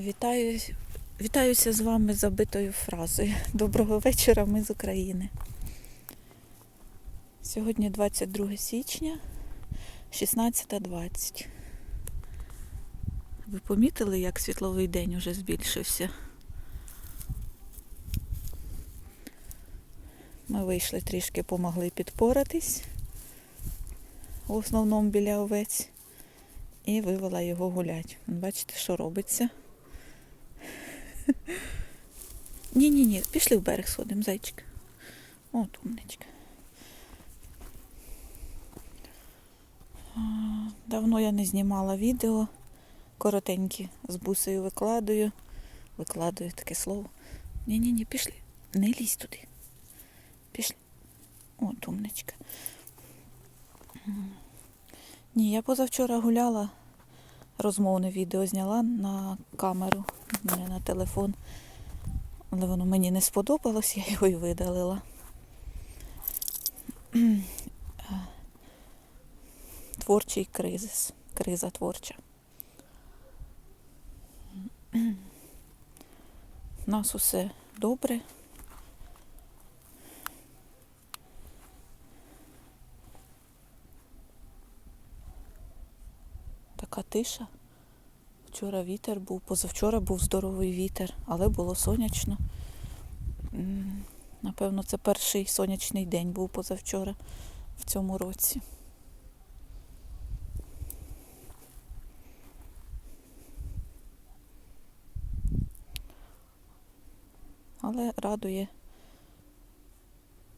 Вітаю, вітаюся з вами забитою фразою. Доброго вечора, ми з України. Сьогодні 22 січня, 16.20. Ви помітили, як світловий день уже збільшився? Ми вийшли трішки, помогли підпоратись, в основному біля овець, і вивела його гулять. Бачите, що робиться? Ні, ні, пішли в берег сходимо, зайчик. От умничка. Давно я не знімала відео. Коротенькі з бусею викладаю. Викладаю таке слово. Ні, ні, ні, пішли. Не лізь туди. Пішли. От умничка. Ні, я позавчора гуляла, розмовне відео зняла на камеру, не на телефон. Але воно мені не сподобалось, я його і видалила. Творчий кризис. Криза творча. У нас усе добре. Така тиша. Вчора вітер був, позавчора був здоровий вітер, але було сонячно. Напевно, це перший сонячний день був позавчора в цьому році. Але радує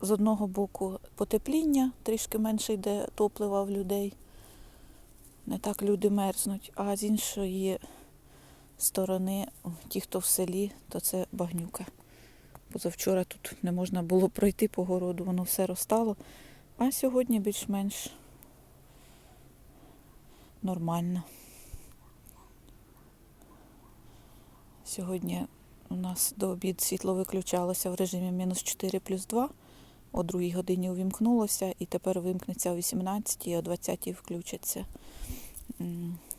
з одного боку потепління, трішки менше йде топлива в людей. Не так люди мерзнуть, а з іншої сторони, ті, хто в селі, то це багнюка. Позавчора тут не можна було пройти по городу, воно все розтало. А сьогодні більш-менш нормально. Сьогодні у нас до обід світло виключалося в режимі мінус 4 плюс 2. О 2 годині увімкнулося і тепер вимкнеться о 18 і о 20 включиться.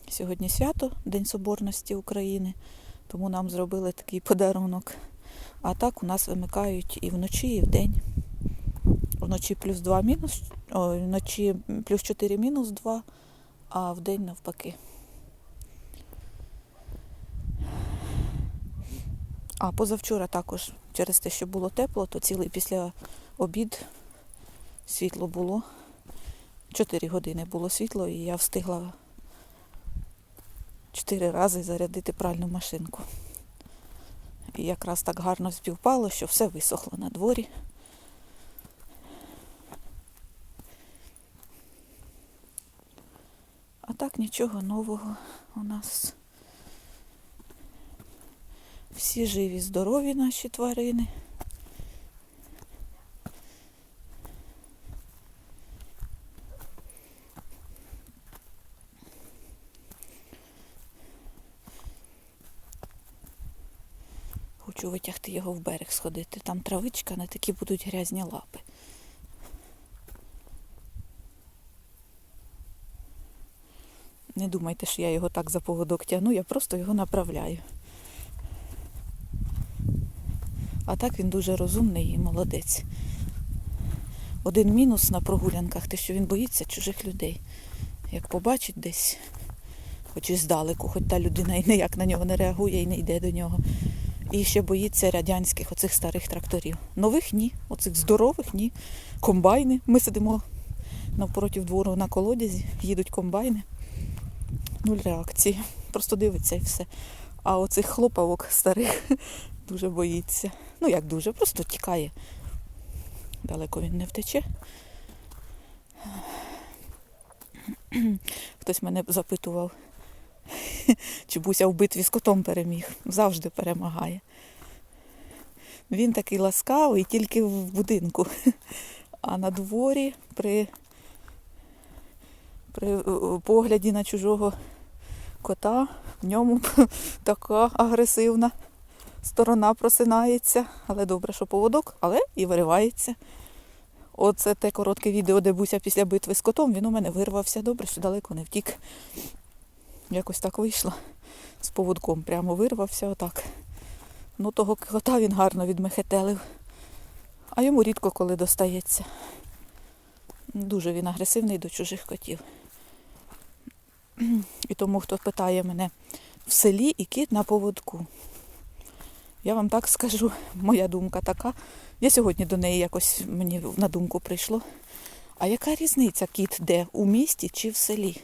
Сьогодні свято, День Соборності України, тому нам зробили такий подарунок. А так у нас вимикають і вночі, і вдень. Вночі плюс 2 мінус, ой, вночі плюс 4 мінус 2, а вдень навпаки. А позавчора також через те, що було тепло, то цілий після обід світло було. 4 години було світло, і я встигла чотири рази зарядити пральну машинку. І якраз так гарно співпало, що все висохло на дворі. А так нічого нового у нас. Всі живі, здорові наші тварини. Хочу витягти його в берег сходити. Там травичка, не такі будуть грязні лапи. Не думайте, що я його так за поводок тягну, я просто його направляю. А так він дуже розумний і молодець. Один мінус на прогулянках, те, що він боїться чужих людей. Як побачить десь, хоч і здалеку, хоч та людина і ніяк на нього не реагує і не йде до нього. І ще боїться радянських оцих старих тракторів. Нових ні, оцих здорових ні. Комбайни. Ми сидимо навпроти двору на колодязі, їдуть комбайни. Нуль реакції. Просто дивиться і все. А оцих хлопавок старих дуже боїться. Ну як дуже, просто тікає. Далеко він не втече. Хтось мене запитував, чи Буся в битві з котом переміг. Завжди перемагає. Він такий ласкавий тільки в будинку. А на дворі при, при е, погляді на чужого кота в ньому така агресивна сторона просинається. Але добре, що поводок, але і виривається. Оце те коротке відео, де Буся після битви з котом, він у мене вирвався добре, що далеко не втік. Якось так вийшло з поводком. Прямо вирвався отак. Ну, того кота він гарно відмехетелив. А йому рідко коли достається. Дуже він агресивний до чужих котів. І тому, хто питає мене в селі і кіт на поводку. Я вам так скажу, моя думка така. Я сьогодні до неї якось мені на думку прийшло. А яка різниця кіт де? У місті чи в селі?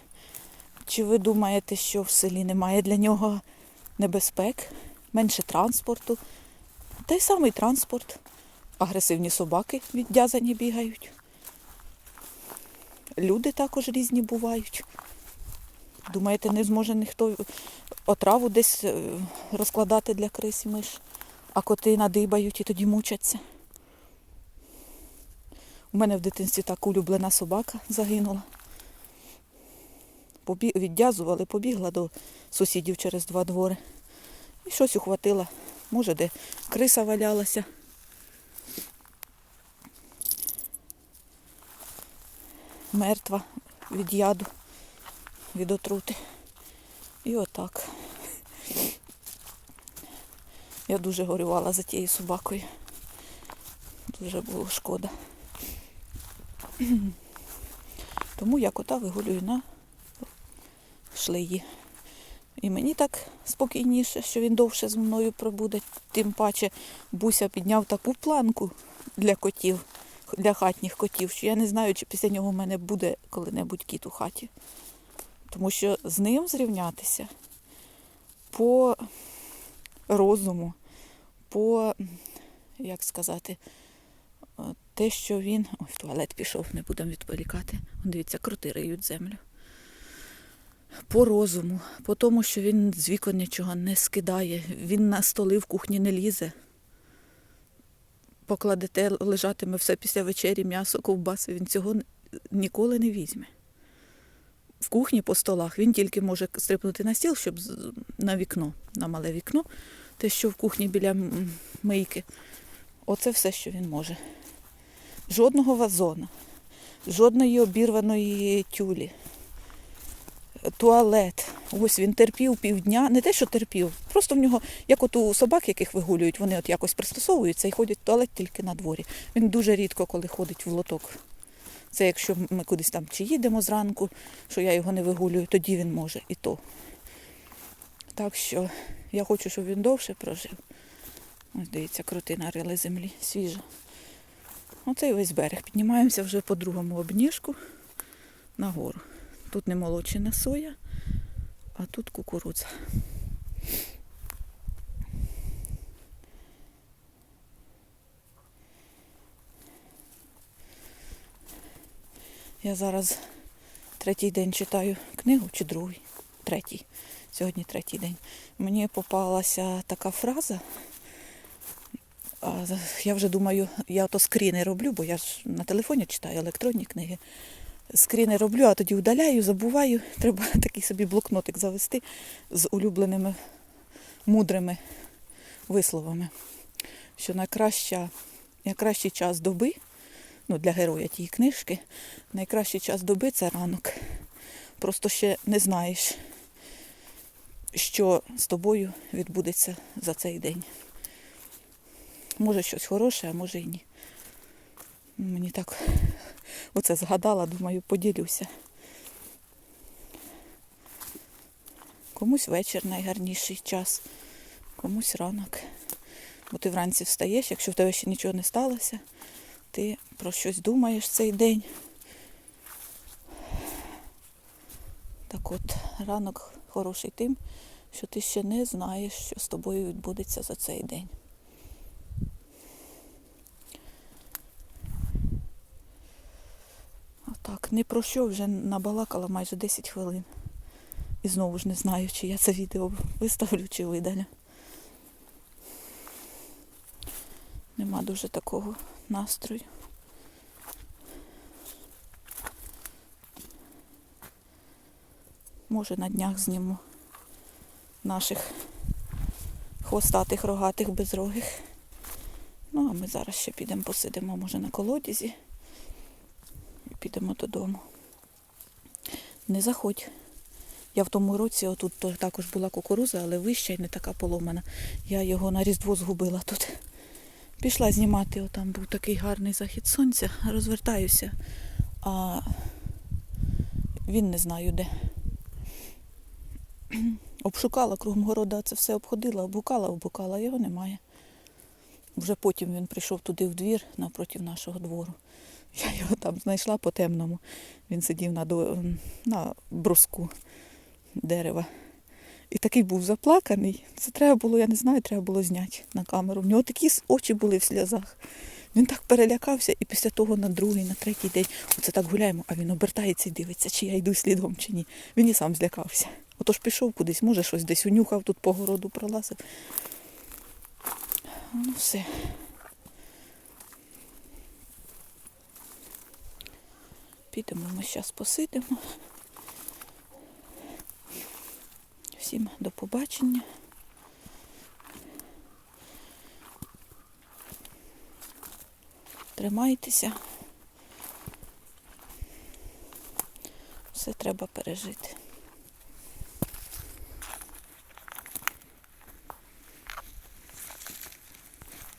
Чи ви думаєте, що в селі немає для нього небезпек, менше транспорту? Та й самий транспорт. Агресивні собаки відв'язані бігають. Люди також різні бувають. Думаєте, не зможе ніхто отраву десь е, розкладати для крис і миш, а коти надибають і тоді мучаться. У мене в дитинстві так улюблена собака загинула. Побі... Відв'язували, побігла до сусідів через два двори. І щось ухватила. Може, де криса валялася. Мертва від яду, від отрути. І отак. Я дуже горювала за тією собакою. Дуже було шкода. Тому я кота вигулюю на шлеї. І мені так спокійніше, що він довше з мною пробуде. Тим паче Буся підняв таку планку для котів, для хатніх котів, що я не знаю, чи після нього в мене буде коли-небудь кіт у хаті. Тому що з ним зрівнятися по розуму, по, як сказати, те, що він. Ой, в туалет пішов, не будемо відволікати. Дивіться, крути риють землю. По розуму, по тому, що він з вікон нічого не скидає, він на столи в кухні не лізе. Покладете, лежатиме все після вечері, м'ясо, ковбаси, він цього ніколи не візьме. В кухні по столах він тільки може стрипнути на стіл, щоб на вікно, на мале вікно, те, що в кухні біля мийки. Оце все, що він може. Жодного вазона, жодної обірваної тюлі, туалет. Ось він терпів півдня. Не те, що терпів, просто в нього, як от у собак, яких вигулюють, вони от якось пристосовуються і ходять в туалет тільки на дворі. Він дуже рідко, коли ходить в лоток. Це якщо ми кудись там чи їдемо зранку, що я його не вигулюю, тоді він може і то. Так що я хочу, щоб він довше прожив. Ось дивіться, крути нарили землі, свіжа. Оцей весь берег. Піднімаємося вже по другому обніжку нагору. Тут не молочена соя, а тут кукурудза. Я зараз третій день читаю книгу чи другий? Третій. Сьогодні третій день. Мені попалася така фраза. Я вже думаю, я то скріни роблю, бо я ж на телефоні читаю електронні книги. Скріни роблю, а тоді удаляю, забуваю. Треба такий собі блокнотик завести з улюбленими мудрими висловами. Що найкраща, найкращий час доби, ну для героя тієї книжки, найкращий час доби це ранок. Просто ще не знаєш, що з тобою відбудеться за цей день. Може щось хороше, а може і ні. Мені так оце згадала, думаю, поділюся. Комусь вечір найгарніший час, комусь ранок. Бо ти вранці встаєш, якщо в тебе ще нічого не сталося, ти про щось думаєш цей день. Так от, ранок хороший тим, що ти ще не знаєш, що з тобою відбудеться за цей день. Отак, не про що вже набалакала майже 10 хвилин. І знову ж не знаю, чи я це відео виставлю, чи видалю. Нема дуже такого настрою. Може на днях зніму наших хвостатих, рогатих, безрогих. Ну, а ми зараз ще підемо посидимо, може, на колодязі підемо додому. Не заходь. Я в тому році отут також була кукуруза, але вища і не така поломана. Я його на Різдво згубила тут. Пішла знімати, отам був такий гарний захід сонця, розвертаюся, а він не знаю де. Обшукала кругом города, це все обходила, оббукала, оббукала, його немає. Вже потім він прийшов туди в двір напроти нашого двору. Я його там знайшла по темному. Він сидів на, до... на бруску дерева. І такий був заплаканий. Це треба було, я не знаю, треба було зняти на камеру. В нього такі очі були в сльозах. Він так перелякався, і після того на другий, на третій день, оце так гуляємо, а він обертається і дивиться, чи я йду слідом, чи ні. Він і сам злякався. Отож пішов кудись, може щось десь унюхав, тут по городу пролазив. Ну все. Підемо ми зараз посидимо. Всім до побачення. Тримайтеся. Все треба пережити.